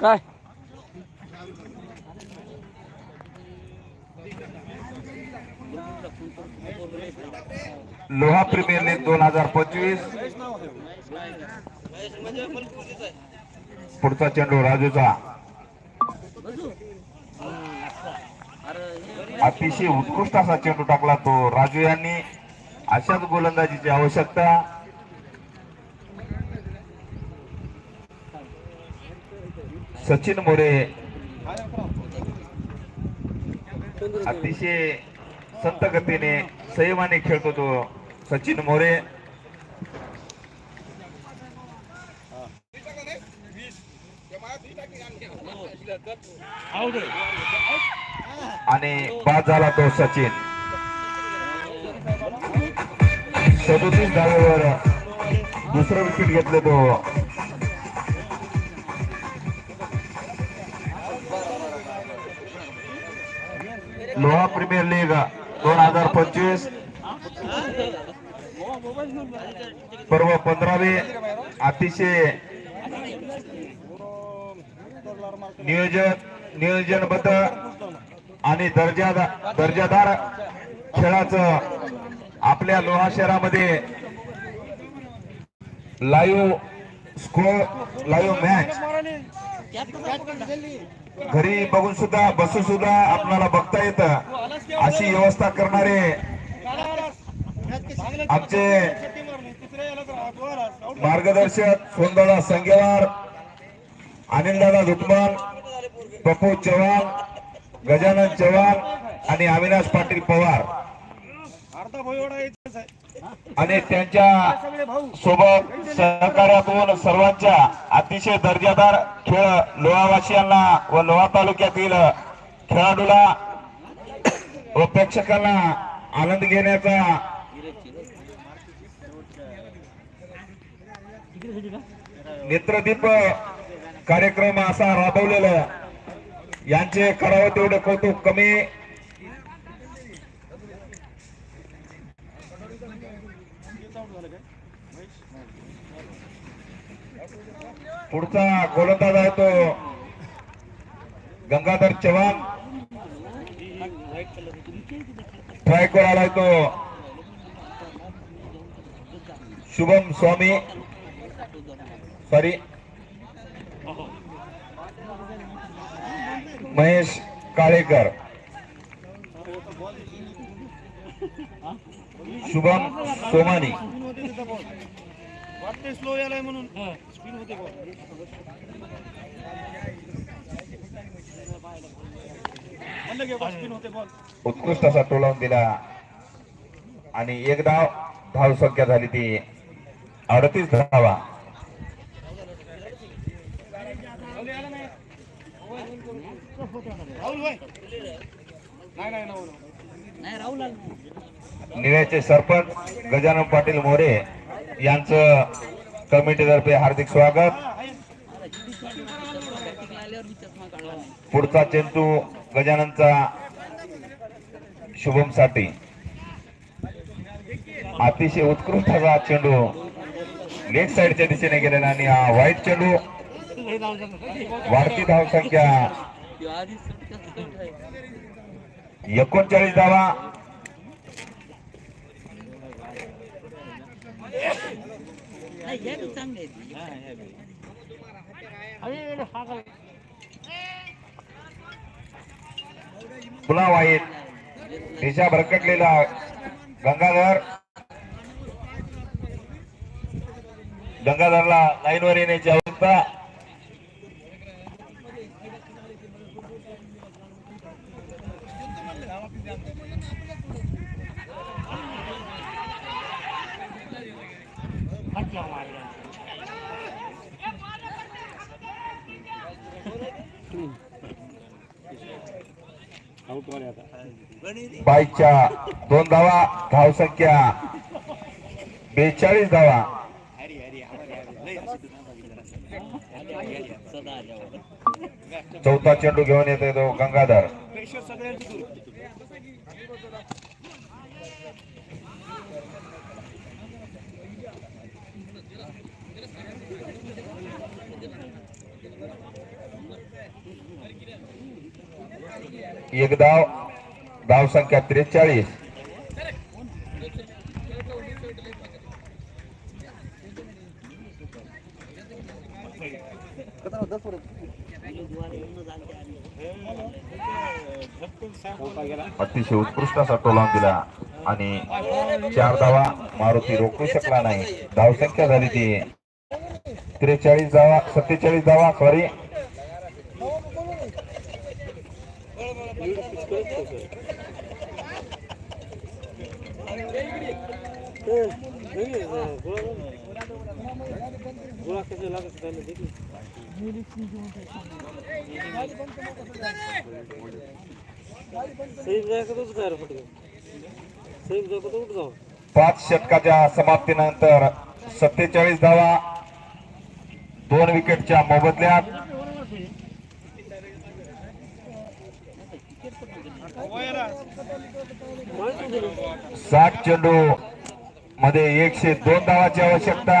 काय? Loha premier league दोन हजार पंचवीस. पुढचा चेंडू राजूचा. अतिशय उत्कृष्ट असा चेंडू टाकला तो राजू यांनी. अशाच गोलंदाजीची आवश्यकता. सचिन मोरे. अतिशय संत गतीने संयमाने खेळतो तो सचिन मोरे. आणि बाद झाला तो सचिन. सदोतीस धावेवर दुसरं विकेट घेतलं तो. लोहा प्रीमियर लीग दोन हजार पंचवीस. पर्व पंधरावे अतिशय नियोजन नियोजनबद्ध आणि दर्जादार दर्जादार खेळाचं आपल्या लोहा शहरामध्ये लाईव्ह स्कोर लाईव्ह मॅच घरी बघून सुद्धा बसून सुद्धा आपल्याला बघता येत. अशी व्यवस्था करणारे आमचे मार्गदर्शक सोंदळा संगेवार अनिलदादा दुटमान पप्पू चव्हाण गजानन चव्हाण आणि अविनाश पाटील पवार. आणि त्यांच्यासोबत सहकार्यातून सर्वांच्या अतिशय दर्जादार खेळ लोहावासियांना व लोहा तालुक्यातील खेळाडूला व प्रेक्षकांना आनंद घेण्याचा नेत्रदीप कार्यक्रम असा राबवलेला यांचे करावं तेवढं कौतुक कमी पुढचा गोलंदाज आहे तो गंगाधर चव्हाण. ट्रायकोर आलाय तो शुभम स्वामी. सॉरी महेश काळेकर. शुभम सोमानी. स्लो यालाय म्हणून. स्पिन होते बॉल बंद घे स्पिन होते बॉल उत्कृष्ट असा टोलावून दिला. आणि एक धाव धाव संख्या झाली ती अडतीस धावा. राहुल भाई. नाही निव्याचे निळ्याचे सरपंच गजानन पाटील मोरे यांचं कमिटीतर्फे हार्दिक स्वागत. पुढचा चेंडू गजाननचा शुभमसाठी. अतिशय उत्कृष्ट असा चेंडू लेग साईडच्या दिशेने गेलेला आणि हा व्हाईट चेंडू. वाढती धावसंख्या एकोणचाळीस धावा. पुन्हा वाईट. दिशा भरकटलेला गंगाधर. गंगाधरला लाईनवर येण्याची आवश्यकता बाईकच्या दोन धावा धावसंख्या बेचाळीस धावा. चौथा चेंडू घेऊन येतोय तो गंगाधर. एक धाव धाव संख्या त्रेचाळीस. अतिशय उत्कृष्ट असा टोलाव दिला आणि चार धावा मारुती रोखू शकला नाही. धावसंख्या झाली ती त्रेचाळीस धावा सत्तेचाळीस धावा सॉरी उठ जाऊ पाच षटकाच्या समाप्तीनंतर सत्तेचाळीस धावा दोन विकेटच्या मोबदल्यात. साठ चेंडू मध्ये एकशे दोन धावाची आवश्यकता.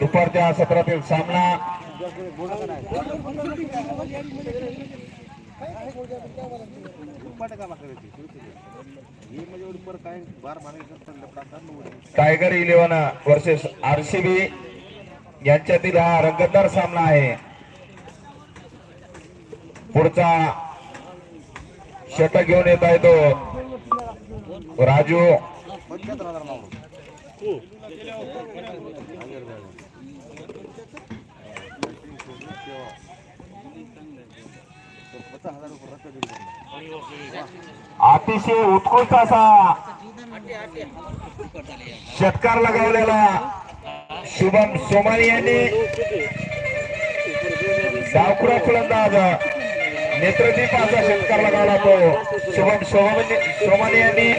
दुपारच्या सत्रातील सामना. Tiger Eleven versus RCB. यांच्यातील हा रंगतदार सामना आहे. पुढचा षटक घेऊन येत आहे तो. राजू. अतिशय उत्कृष्ट असा षटकार लगावलेला शुभम सोमानी यांनी. डावखुरा फलंदाज नेत्रदीप असा षटकार लगावला तो शुभम सोमानी यांनी.